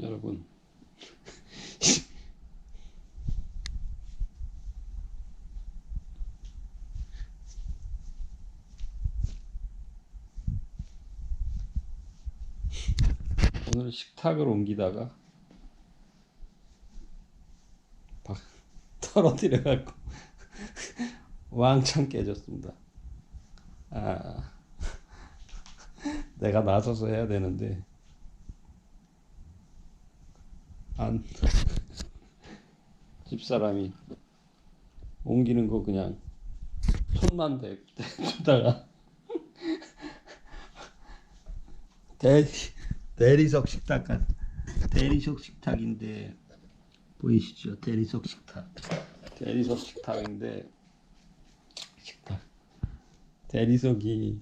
여러분 오늘 식탁을 옮기다가 박 떨어뜨려 갖고 왕창 깨졌습니다. 아 내가 나서서 해야 되는데 안 집사람이 옮기는 거 그냥 손만 대, 대주다가 대리, 대리석 식탁까지 대리석 식탁인데 보이시죠? 대리석 식탁. 대리석 식탁인데 식탁. 대리석이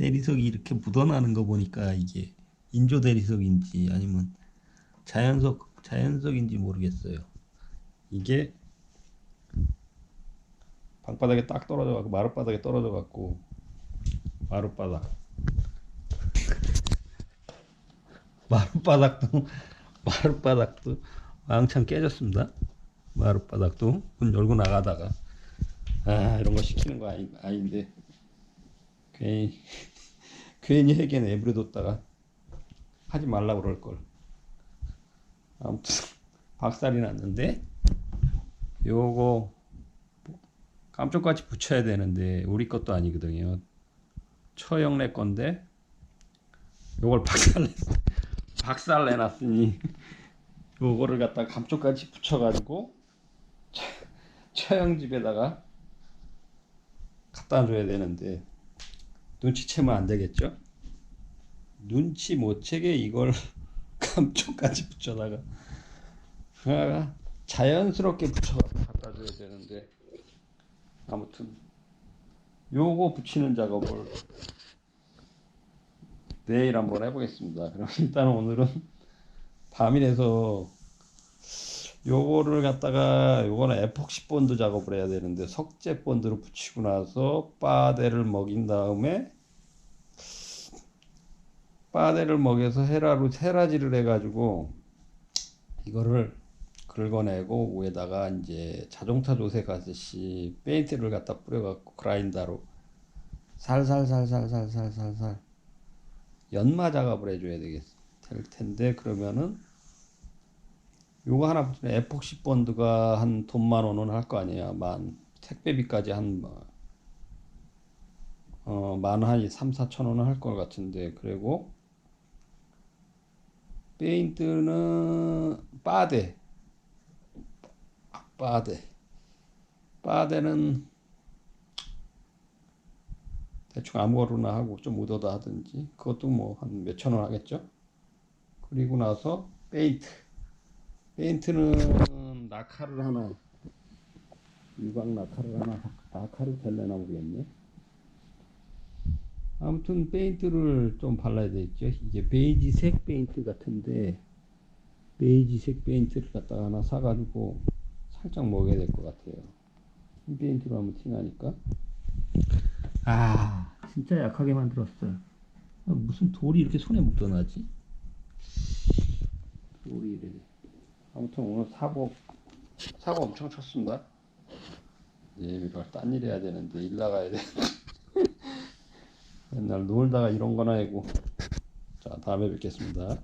대리석이 이렇게 묻어나는 거 보니까 이게 인조 대리석인지 아니면 자연석 자연석인지 모르겠어요. 이게 방바닥에 딱 떨어져 갖고 마룻바닥에 떨어져 갖고 마룻바닥 마룻바닥도 마룻바닥도 왕창 깨졌습니다. 마룻바닥도 문 열고 나가다가 아 이런 거 시키는 거 아닌데 괜히 괜히 해게 내버려뒀다가 하지 말라 그럴 걸. 아무튼 박살이 났는데 요거 깜짝같이 붙여야 되는데 우리 것도 아니거든요. 처형내 건데 요걸 박살 박살 내놨으니 요거를 갖다 감쪽같이 붙여가지고 처- 처형 집에다가 갖다 줘야 되는데 눈치채면 안 되겠죠? 눈치 못 채게 이걸 감쪽까지 붙여다가 아, 자연스럽게 붙여 갖다 줘야 되는데 아무튼 요거 붙이는 작업을 내일 한번 해보겠습니다. 그럼 일단 오늘은 밤이라서 요거를 갖다가 요거는 에폭시 본드 작업을 해야 되는데 석재 본드로 붙이고 나서 바데를 먹인 다음에 바데를 먹여서 헤라로 헤라지를 해가지고 이거를 긁어내고 위에다가 이제 자동차 조세 가듯이 페인트를 갖다 뿌려갖고 그라인더로 살살살살살살살살 연마 작업을 해줘야 되겠 될 텐데 그러면은 요거 하나 에폭시 본드가 한 돈만 원은 할 거 아니야 만 택배비까지 한 어, 만한 3, 4천 원은 할 것 같은데 그리고 페인트는 빠데. 빠데. 빠데는 대충 아무거나 하고 좀 묻어다 하든지 그것도 뭐 한 몇천 원 하겠죠? 그리고 나서 페인트 페인트는 낙하를 하나 유광 낙하를 하나 낙하를 될래나 모르겠네. 아무튼 페인트를 좀 발라야 되겠죠. 이게 베이지색 페인트 같은데 베이지색 페인트를 갖다가 하나 사가지고 살짝 먹여야 될 것 같아요. 이 페인트로 하면 티나니까. 아 진짜 약하게 만들었어요. 아, 무슨 돌이 이렇게 손에 묻어나지 아무튼 오늘 사고 사고 엄청 쳤습니다. 내일 이걸 딴 일 해야 되는데 일 나가야 돼. 맨날 놀다가 이런 거나 하고. 자 다음에 뵙겠습니다